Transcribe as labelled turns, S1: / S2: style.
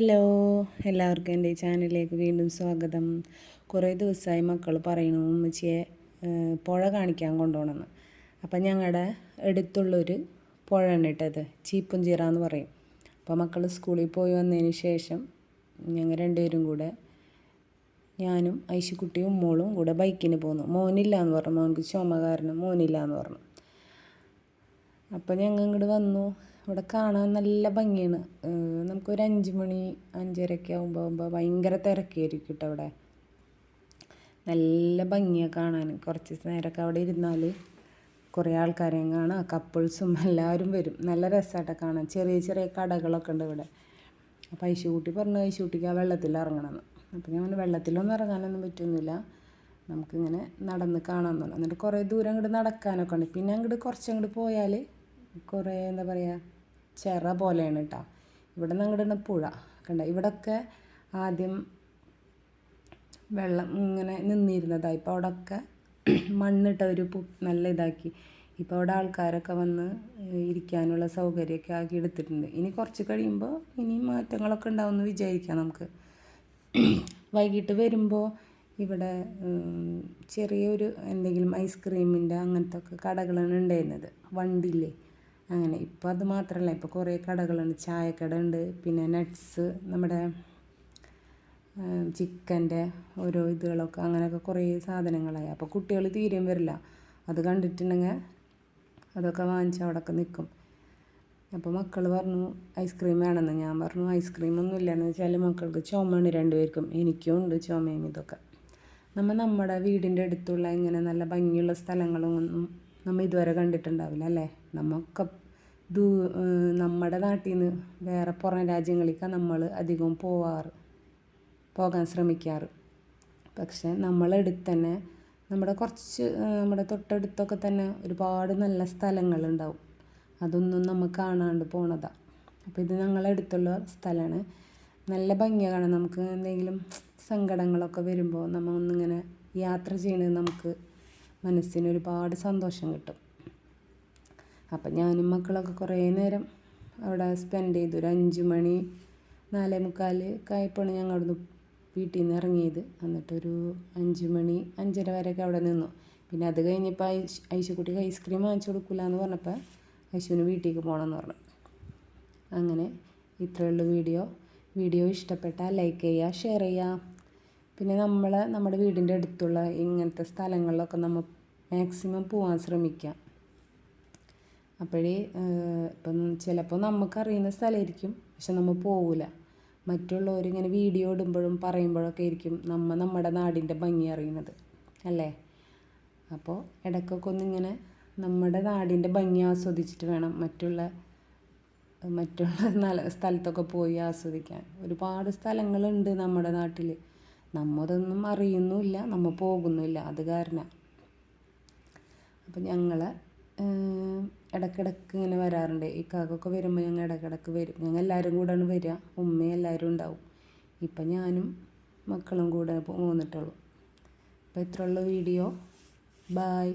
S1: Hello എല്ലാവർക്കും എന്റെ ചാനലിലേക്ക് വീണ്ടും സ്വാഗതം. കുറേ ദിവസമായി മക്കൾ പറയണു ഉമ്മച്ചിയെ പുഴ കാണിക്കാൻ കൊണ്ടുപോകണമെന്ന്. അപ്പം ഞങ്ങളുടെ അടുത്തുള്ളൊരു പുഴയാണ് ഇട്ടത് ചീപ്പുംചീറ എന്ന് പറയും. അപ്പോൾ മക്കൾ സ്കൂളിൽ പോയി വന്നതിന് ശേഷം ഞങ്ങൾ രണ്ടുപേരും കൂടെ ഞാനും ഐശുക്കുട്ടിയും മോളും കൂടെ ബൈക്കിന് പോന്നു. മോനില്ല എന്ന് പറഞ്ഞു മോനക്ക് ചുമ കാരണം മോനില്ല എന്ന് പറഞ്ഞു. അപ്പോൾ ഞങ്ങൾ ഇങ്ങോട്ട് വന്നു. ഇവിടെ കാണാൻ നല്ല ഭംഗിയാണ്. നമുക്കൊരു അഞ്ച് മണി അഞ്ചരയൊക്കെ ആകുമ്പോൾ ആകുമ്പോൾ ഭയങ്കര തിരക്കായിരിക്കും കേട്ടോ അവിടെ. നല്ല ഭംഗിയാണ് കാണാൻ. കുറച്ച് നേരമൊക്കെ അവിടെ ഇരുന്നാൽ കുറേ ആൾക്കാരെയും കാണാം. കപ്പിൾസും എല്ലാവരും വരും. നല്ല രസമായിട്ടാണ് കാണാൻ. ചെറിയ ചെറിയ കടകളൊക്കെ ഉണ്ട് ഇവിടെ. അപ്പോൾ ഐശുകുട്ടി പറഞ്ഞു ഐശുകുട്ടിക്ക് ആ വെള്ളത്തിൽ ഇറങ്ങണമെന്ന് അപ്പോൾ ഞാൻ വെള്ളത്തിലൊന്നും ഇറങ്ങാനൊന്നും പറ്റുന്നില്ല. നമുക്കിങ്ങനെ നടന്ന് കാണാൻ പറഞ്ഞു. എന്നിട്ട് കുറേ ദൂരം അങ്ങോട്ട് നടക്കാനൊക്കെ ഉണ്ട്. പിന്നെ അങ്ങോട്ട് കുറച്ചങ്ങോട്ട് പോയാൽ കുറേ എന്താ പറയുക ചിറ പോലെയാണ് കേട്ടോ ഇവിടെ നിന്ന് അങ്ങോട്ട് പുഴ. കണ്ട? ഇവിടൊക്കെ ആദ്യം വെള്ളം ഇങ്ങനെ നിന്നിരുന്നതാണ് ഇപ്പോൾ അവിടെയൊക്കെ മണ്ണിട്ട ഒരു നല്ല ഇതാക്കി. ഇപ്പോൾ അവിടെ ആൾക്കാരൊക്കെ വന്ന് ഇരിക്കാനുള്ള സൗകര്യമൊക്കെ ആക്കി എടുത്തിട്ടുണ്ട്. ഇനി കുറച്ച് കഴിയുമ്പോൾ ഇനി മാറ്റങ്ങളൊക്കെ ഉണ്ടാവുമെന്ന് വിചാരിക്കാം നമുക്ക്. വൈകിട്ട് വരുമ്പോൾ ഇവിടെ ചെറിയൊരു എന്തെങ്കിലും ഐസ്ക്രീമിന്റെ അങ്ങനത്തെ ഒക്കെ കടകളാണ് ഉണ്ടായിരുന്നത്. വണ്ടിയില്ലേ? അങ്ങനെ. ഇപ്പോൾ അത് മാത്രമല്ല ഇപ്പോൾ കുറേ കടകളുണ്ട്. ചായക്കട ഉണ്ട് പിന്നെ നട്ട്സ് നമ്മുടെ ചിക്കന്റെ ഓരോ ഇതുകളൊക്കെ അങ്ങനെയൊക്കെ കുറേ സാധനങ്ങളായി. അപ്പോൾ കുട്ടികൾ തീരെയും വരില്ല. അത് കണ്ടിട്ടുണ്ടെങ്കിൽ അതൊക്കെ വാങ്ങിച്ച് അവിടെയൊക്കെ നിൽക്കും. അപ്പോൾ മക്കൾ പറഞ്ഞു ഐസ്ക്രീം വേണമെന്ന്. ഞാൻ പറഞ്ഞു ഐസ്ക്രീം ഒന്നും ഇല്ലയെന്ന് വെച്ചാൽ മക്കൾക്ക് ചുമയാണ് രണ്ടുപേർക്കും. എനിക്കും ഉണ്ട് ചുമയും ഇതൊക്കെ. നമ്മൾ നമ്മുടെ വീടിന്റെ അടുത്തുള്ള ഇങ്ങനെ നല്ല ഭംഗിയുള്ള സ്ഥലങ്ങളൊന്നും നമ്മൾ ഇതുവരെ കണ്ടിട്ടുണ്ടാവില്ല അല്ലേ? നമുക്ക് ദൂ നമ്മുടെ നാട്ടിൽ നിന്ന് വേറെ പുറം രാജ്യങ്ങളിലേക്കാണ് നമ്മൾ അധികവും പോവാറ് പോകാൻ ശ്രമിക്കാറ്. പക്ഷേ നമ്മളടുത്ത് തന്നെ നമ്മുടെ കുറച്ച് നമ്മുടെ തൊട്ടടുത്തൊക്കെ തന്നെ ഒരുപാട് നല്ല സ്ഥലങ്ങളുണ്ടാവും. അതൊന്നും നമുക്ക് കാണാണ്ട് പോണതാണ് അപ്പോൾ ഇത് ഞങ്ങളുടെ അടുത്തുള്ള സ്ഥലമാണ് നല്ല ഭംഗിയാണ് നമുക്ക് എന്തെങ്കിലും സങ്കടങ്ങളൊക്കെ വരുമ്പോൾ നമ്മൾ ഒന്നിങ്ങനെ യാത്ര ചെയ്യണത് നമുക്ക് മനസ്സിന് ഒരുപാട് സന്തോഷം കിട്ടും. അപ്പം ഞാനും മക്കളൊക്കെ കുറേ നേരം അവിടെ സ്പെൻഡ് ചെയ്തു. ഒരു അഞ്ച് മണി നാലേ മുക്കാൽ ആയപ്പോഴാണ് ഞങ്ങൾ അവിടുന്ന് വീട്ടിൽ നിന്ന് ഇറങ്ങിയത്. എന്നിട്ടൊരു അഞ്ച് മണി അഞ്ചര വരെയൊക്കെ അവിടെ നിന്നു. പിന്നെ അത് കഴിഞ്ഞപ്പോൾ ഐശ് ഐശുക്കുട്ടിക്ക് ഐസ്ക്രീം വാങ്ങിച്ചു കൊടുക്കില്ല എന്ന് പറഞ്ഞപ്പോൾ ഐശുവിന് വീട്ടിലേക്ക് പോകണമെന്ന് പറഞ്ഞു. അങ്ങനെ ഇത്രയുള്ള വീഡിയോ. വീഡിയോ ഇഷ്ടപ്പെട്ടാൽ ലൈക്ക് ചെയ്യുക ഷെയർ ചെയ്യുക. പിന്നെ നമ്മൾ നമ്മുടെ വീടിന്റെ അടുത്തുള്ള ഇങ്ങനത്തെ സ്ഥലങ്ങളിലൊക്കെ നമ്മൾ മാക്സിമം പോകാൻ ശ്രമിക്കുക അപ്പോഴേ ഇപ്പം ചിലപ്പോൾ നമുക്കറിയുന്ന സ്ഥലമായിരിക്കും പക്ഷെ നമ്മൾ പോകില്ല മറ്റുള്ളവർ ഇങ്ങനെ വീഡിയോ ഇടുമ്പോഴും പറയുമ്പോഴൊക്കെ ആയിരിക്കും നമ്മൾ നമ്മുടെ നാടിന്റെ ഭംഗി അറിയുന്നത് അല്ലേ? അപ്പോൾ ഇടയ്ക്കൊക്കെ ഒന്നിങ്ങനെ നമ്മുടെ നാടിന്റെ ഭംഗി ആസ്വദിച്ചിട്ട് വേണം മറ്റുള്ള മറ്റുള്ള സ്ഥലത്തൊക്കെ പോയി ആസ്വദിക്കാൻ. ഒരുപാട് സ്ഥലങ്ങളുണ്ട് നമ്മുടെ നാട്ടിൽ. നമ്മതൊന്നും അറിയുന്നുമില്ല നമ്മൾ പോകുന്നുമില്ല അത് കാരണം. അപ്പം ഞങ്ങൾ ഇടക്കിടക്ക് ഇങ്ങനെ വരാറുണ്ട്. ഈ കാക്കൊക്കെ വരുമ്പോൾ ഞങ്ങൾ ഇടക്കിടക്ക് വരും. ഞങ്ങൾ എല്ലാവരും കൂടെയാണ് വരിക ഉമ്മയും എല്ലാവരും ഉണ്ടാവും. ഇപ്പം ഞാനും മക്കളും കൂടെ പോന്നിട്ടുള്ളൂ. അപ്പോൾ ഇത്രയുള്ള വീഡിയോ. ബായ്